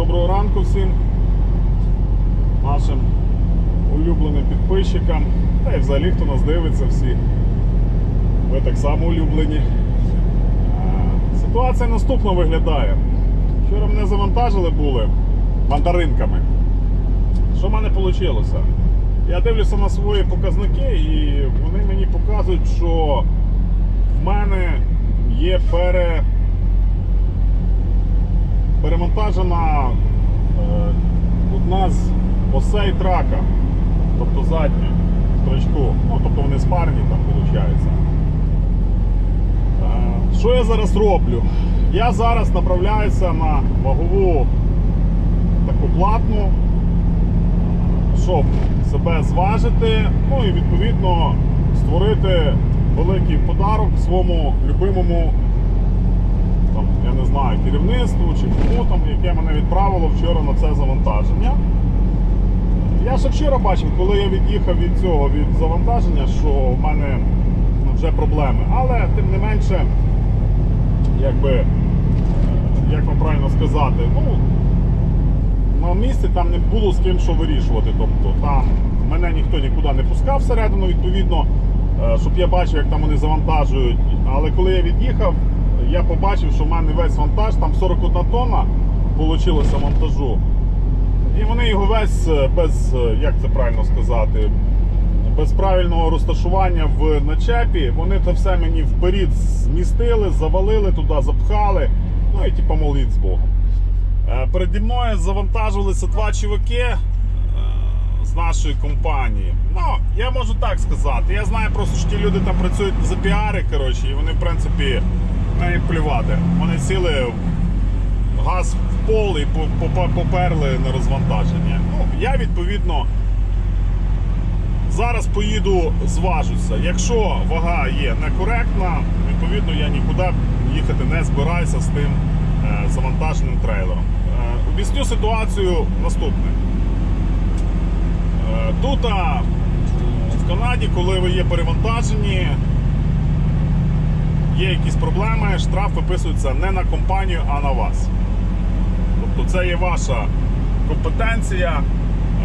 доброго ранку всім нашим улюбленим підписчикам. Та й взагалі хто нас дивиться всі. Ви так само улюблені. Е, Ситуація наступно виглядає. Вчора мене завантажили були мандаринками. Що в мене вийшло? Я дивлюся на свої показники і вони мені показують, що в мене є пере перемонтажена е, одна з осей трака, тобто задня строчку. Ну, тобто вони спарні там виходить. Е, що я зараз роблю? Я зараз направляюся на вагову таку платну, щоб себе зважити, ну і відповідно створити великий подарок своєму любимому я не знаю, керівництву чи кому яке мене відправило вчора на це завантаження. Я ще вчора бачив, коли я від'їхав від цього від завантаження, що в мене вже проблеми. Але тим не менше, якби, як вам правильно сказати, ну, на місці там не було з ким що вирішувати. Тобто там мене ніхто нікуди не пускав всередину, відповідно, е, щоб я бачив, як там вони завантажують. Але коли я від'їхав, я побачив, що в мене весь вантаж, там 41 тонна вийшло монтажу. І вони його весь е, без, е, як це правильно сказати, без правильного розташування в начепі, вони це все мені вперед змістили, завалили туди, запхали. Ну і типу моліть з Богом. Е, Переді мною завантажувалися два чуваки з нашої компанії. Ну, я можу так сказати. Я знаю просто, що ті люди там працюють за піари, коротше, і вони, в принципі, на їм плювати. Вони сіли газ в пол і по- по- поперли на розвантаження. Ну, я відповідно. Зараз поїду, зважуся. Якщо вага є некоректна, відповідно я нікуди їхати не збираюся з тим е, завантаженим трейлером. Е, об'ясню ситуацію наступне. Е, тут в Канаді, коли ви є перевантажені, є якісь проблеми, штраф виписується не на компанію, а на вас. Тобто це є ваша компетенція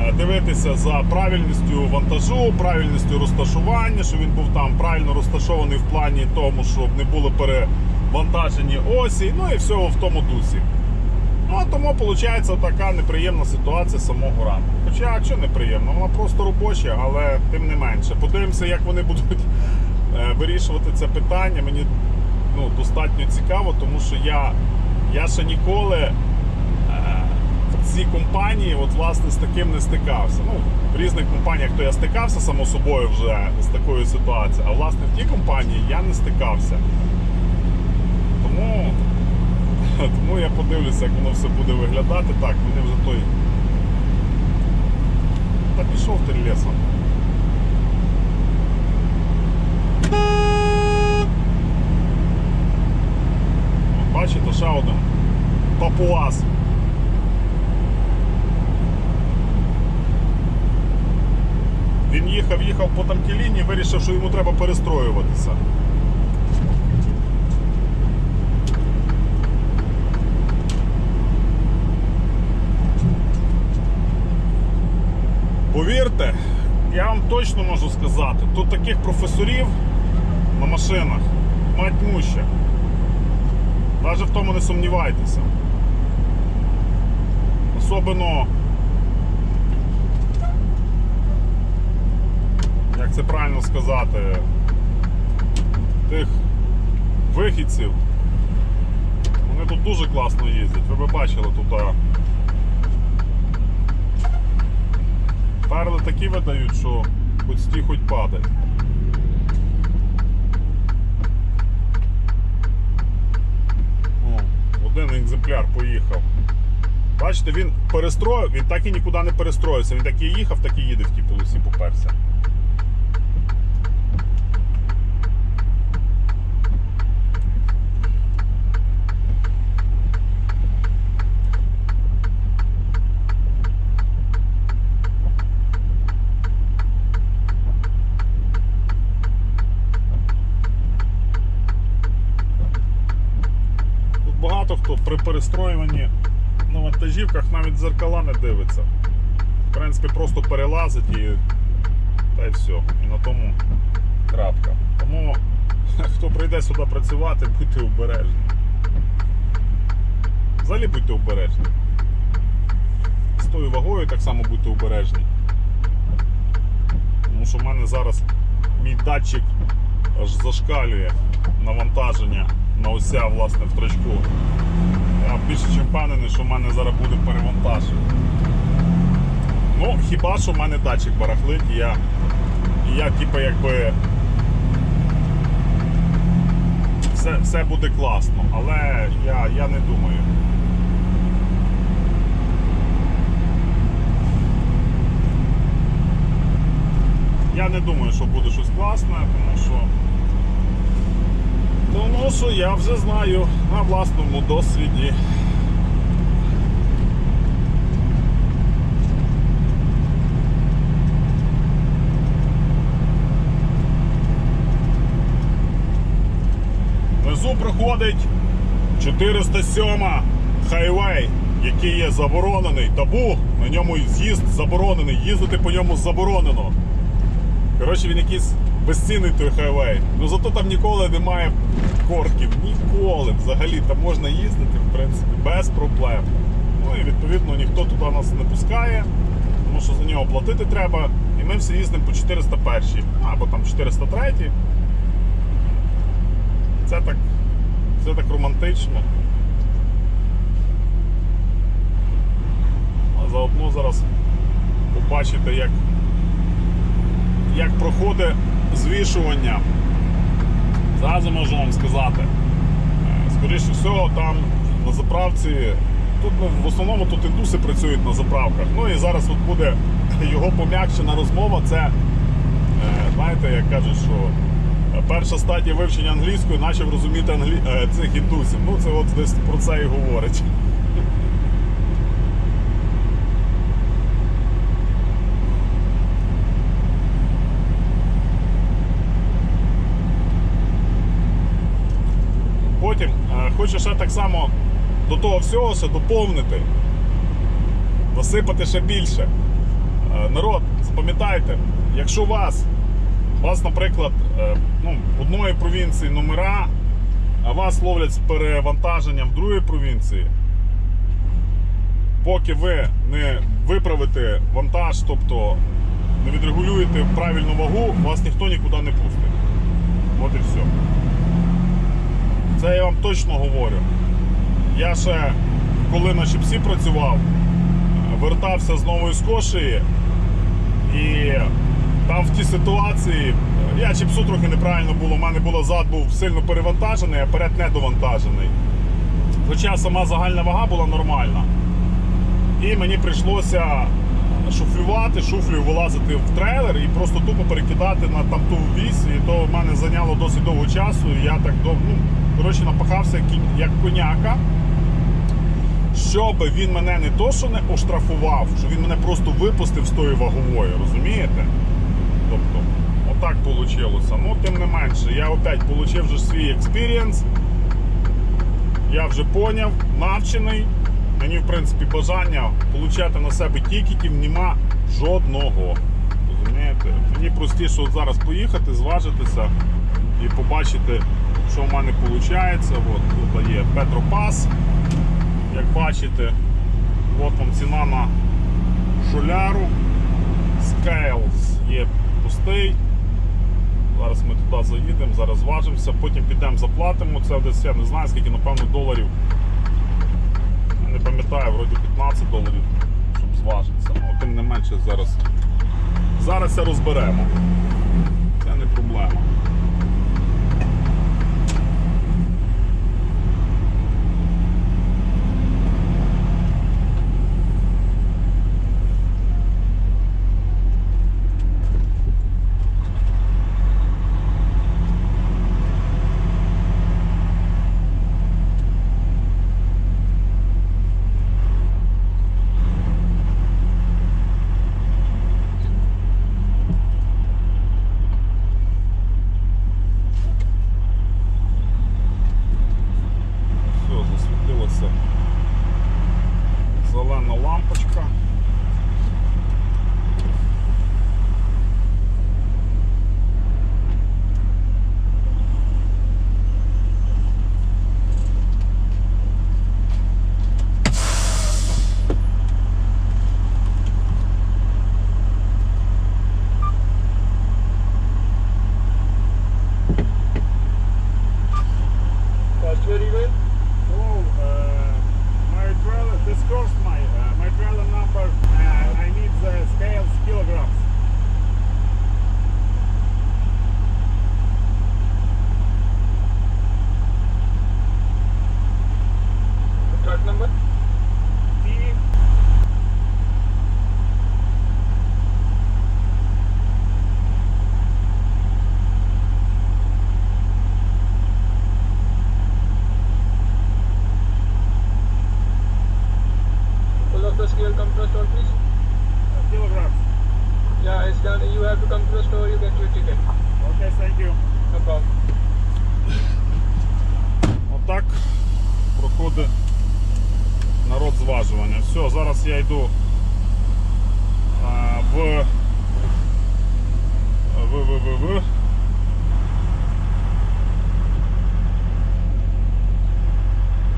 е, дивитися за правильністю вантажу, правильністю розташування, щоб він був там правильно розташований в плані тому, щоб не були перевантажені осі, ну і всього в тому дусі. Ну, тому виходить така неприємна ситуація самого ранку. Хоча що неприємно, вона просто робоча, але тим не менше. Подивимося, як вони будуть вирішувати це питання. Мені ну, достатньо цікаво, тому що я, я ще ніколи е, в цій компанії от, власне, з таким не стикався. Ну, в різних компаніях то я стикався само собою вже з такою ситуацією, а власне в тій компанії я не стикався. Тому, тому я подивлюся, як воно все буде виглядати. Так, мені вже той. Та пішов ти лісом. Бачите, ще один папуас. Він їхав, їхав по тамкій лінії, вирішив, що йому треба перестроюватися. Повірте, я вам точно можу сказати, тут таких професорів на машинах мать муща. Навіть в тому не сумнівайтеся. Особливо, як це правильно сказати, тих вихідців. Вони тут дуже класно їздять. Ви б бачили тут. Перли такі видають, що хоч стій, хоч падай. Один екземпляр поїхав. Бачите, він перестроїв, він так і нікуди не перестроївся. Він так і їхав, так і їде в тій полосі поперся. Тут багато хто при перестроюванні на вантажівках навіть дзеркала не дивиться. В принципі, просто перелазить і та й все. І на тому крапка. Тому хто прийде сюди працювати, будьте обережні. Взагалі будьте обережні. З тою вагою так само будьте обережні. Тому що в мене зараз мій датчик аж зашкалює навантаження на ося власне в трачку. Більше чим впевнений, що в мене зараз буде перевантаж. Ну, хіба що в мене датчик барахлить, і я, і я типу, якби все, все буде класно, але я, я не думаю. Я не думаю, що буде щось класне, тому що. Тому що я вже знаю на власному досвіді. Внизу проходить 407 хайвей, який є заборонений. Табу, на ньому з'їзд заборонений, їздити по ньому заборонено. Коротше, він якийсь безцінний той хайвей. Ну зато там ніколи немає корків. Ніколи взагалі там можна їздити, в принципі, без проблем. Ну і відповідно ніхто туди нас не пускає, тому що за нього платити треба. І ми всі їздимо по 401 або там 403. Це так, це так романтично. А заодно зараз побачите, як як проходить звішування. Зразу можу вам сказати. Е, Скоріше всього, там на заправці, тут ну, в основному тут індуси працюють на заправках. Ну і зараз от буде його пом'якшена розмова. Це, е, знаєте, як кажуть, що перша стадія вивчення англійської почав розуміти англі... е, цих індусів. Ну це от десь про це і говорить. Потім е, хочу ще так само до того всього ще доповнити, насипати ще більше. Е, Народ, запам'ятайте, якщо у вас, у вас, наприклад, е, ну, одної провінції номера, а вас ловлять з перевантаженням в другій провінції, поки ви не виправите вантаж, тобто не відрегулюєте правильну вагу, вас ніхто нікуди не пустить. От і все. Це я вам точно говорю. Я ще, коли на Чіпсі працював, вертався з Нової Скошії, і там в тій ситуації я чіпсу трохи неправильно було, у мене було зад був сильно перевантажений, а перед недовантажений. Хоча сама загальна вага була нормальна. І мені прийшлося шуфлювати, шуфлею вилазити в трейлер і просто тупо перекидати на там ту вісь, і то в мене зайняло досить довго часу, і я так довго, ну, коротше, напахався як коняка. Щоб він мене не то, що не оштрафував, що він мене просто випустив з тої вагової, розумієте? Тобто, отак вийшло. Ну, тим не менше, я опять отримав вже свій експірієнс. Я вже поняв, навчений. Мені, в принципі, бажання отримати на себе тікетів нема жодного. Розумієте? Мені простіше от зараз поїхати, зважитися і побачити, що в мене виходить. От тут є Петропас. Як бачите, от вам ціна на шуляру. Scales є пустий. Зараз ми туди заїдемо, зараз зважимося, потім підемо заплатимо. Це десь я не знаю, скільки, напевно, доларів. Я Не пам'ятаю, вроді 15 доларів, щоб зважитися. Ну, тим не менше зараз. Зараз це розберемо. Це не проблема. Done. You have to come to the store. You get your ticket. Окей, thank you. No problem. Отак проходить народ зважування. Все, зараз я йду а, в, в, в, в,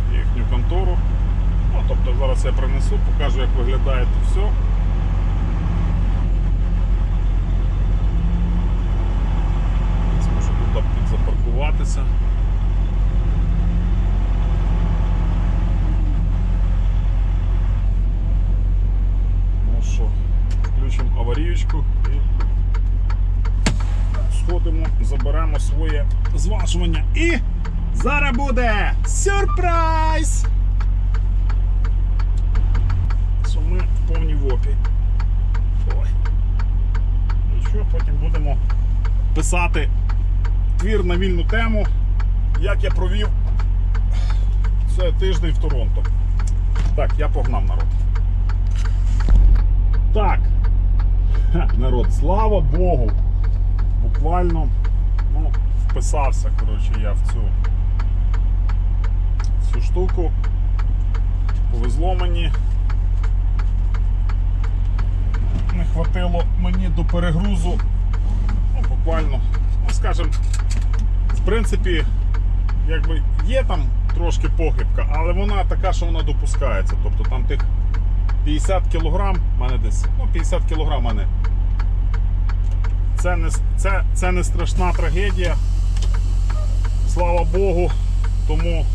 в їхню контору. Ну, тобто зараз я принесу, покажу, як виглядає тут все. Зможу тут підзапаркуватися. Ну що, включимо аварійку і сходимо, заберемо своє зважування. І зараз буде сюрприз! Що ми в повній вопі. Ой. І що, потім будемо писати твір на вільну тему, як я провів цей тиждень в Торонто. Так, я погнав народ. Так. Народ, слава Богу. Буквально ну, вписався коротше, я в цю, в цю штуку. Повезло мені. Не хватило мені до перегрузу. Ну, буквально, ну скажімо, принципі, якби є там трошки похибка, але вона така, що вона допускається. Тобто там тих 50 кілограм, в мене десь, ну 50 кілограм в мене. Це не, це, це не страшна трагедія. Слава Богу. Тому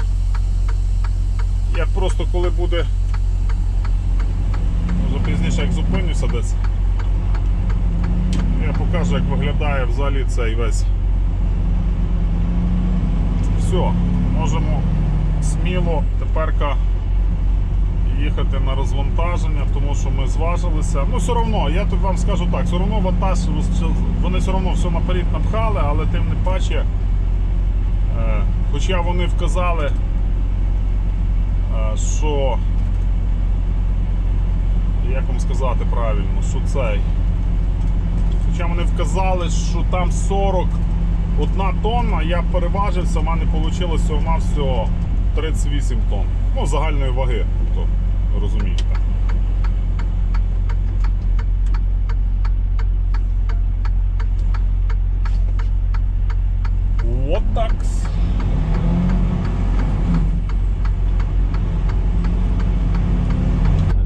я просто коли буде, може пізніше як зупинюся десь, я покажу, як виглядає взагалі цей весь. Все, можемо сміло теперка їхати на розвантаження, тому що ми зважилися. Ну, все одно, я тут вам скажу так, все одно вантаж, вони все одно все наперед напхали, але тим не паче, е, хоча вони вказали, е, що, як вам сказати правильно, що цей. Хоча вони вказали, що там 41 тонна, я переважився, в мене вийшло всього всього 38 тонн. Ну, загальної ваги, тобто, розумієте. От так.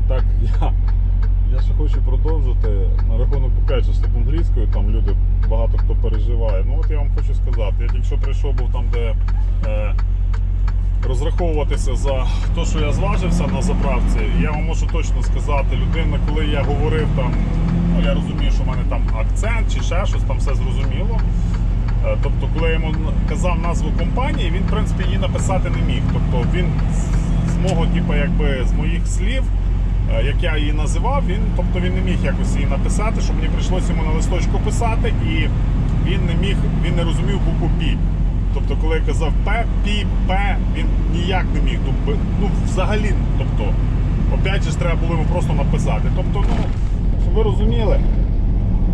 Так, я, я ще хочу продовжити на рахунок же, з англійською, там люди багато хто переживає. Ну от я вам хочу сказати, я тільки прийшов був там, де е, розраховуватися за те, що я зважився на заправці, я вам можу точно сказати, людина, коли я говорив там, ну я розумію, що в мене там акцент чи ще щось, там все зрозуміло. Е, Тобто, коли я йому казав назву компанії, він в принципі її написати не міг. Тобто він з- мого, типу, якби з моїх слів, як я її називав, він, тобто він не міг якось її написати, щоб мені прийшлося йому на листочку писати, і він не міг, він не розумів букву Пі. Тобто, коли я казав П, Пі, П, він ніяк не міг. Тобто, ну, взагалі, тобто, опять же, треба було йому просто написати. Тобто, ну, щоб ви розуміли,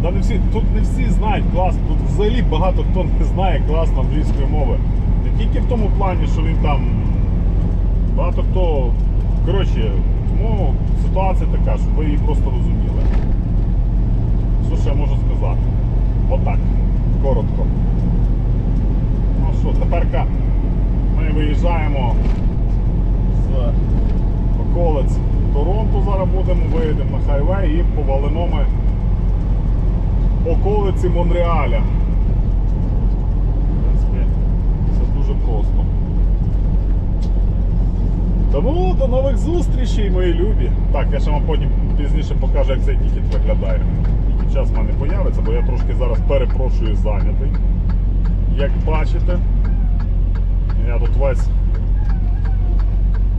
та не всі, тут не всі знають класно, тут взагалі багато хто не знає класно англійської мови. Не тільки в тому плані, що він там. Багато хто. Коротше, тому ситуація така, щоб ви її просто розуміли. Що ще можу сказати? Отак. Коротко. Ну що, тепер ми виїжджаємо з околиць Торонто, зараз будемо, виїдемо на хайвей і повалимо ми околиці Монреаля. В принципі, все дуже просто. Тому до нових зустрічей, мої любі. Так, я ще вам потім пізніше покажу, як цей тікет виглядає. Тільки час в мене появиться, бо я трошки зараз перепрошую зайнятий. Як бачите, я тут весь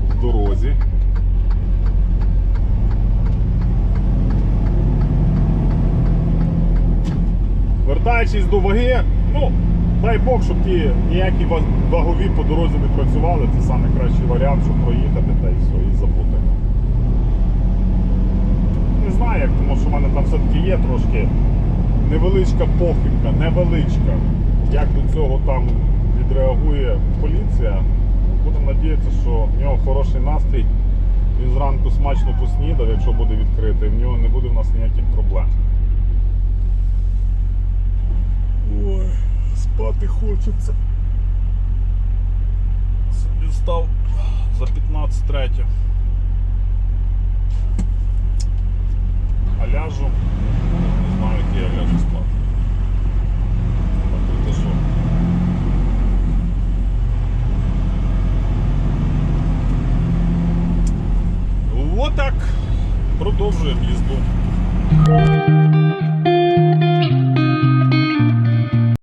в дорозі. Вертаючись до ваги, ну, дай Бог, щоб ті ніякі ва- вагові по дорозі не працювали, це найкращий варіант, щоб проїхати та і і забути. тому що в мене там все-таки є трошки невеличка похибка, невеличка. Як до цього там відреагує поліція, будемо надіятися, що в нього хороший настрій. Він зранку смачно поснідав, якщо буде відкритий, в нього не буде в нас ніяких проблем. пити хочеться. Собі став за 15 третє. А ляжу, не знаю, як я ляжу спати. Такий що. Отак. Продовжуємо.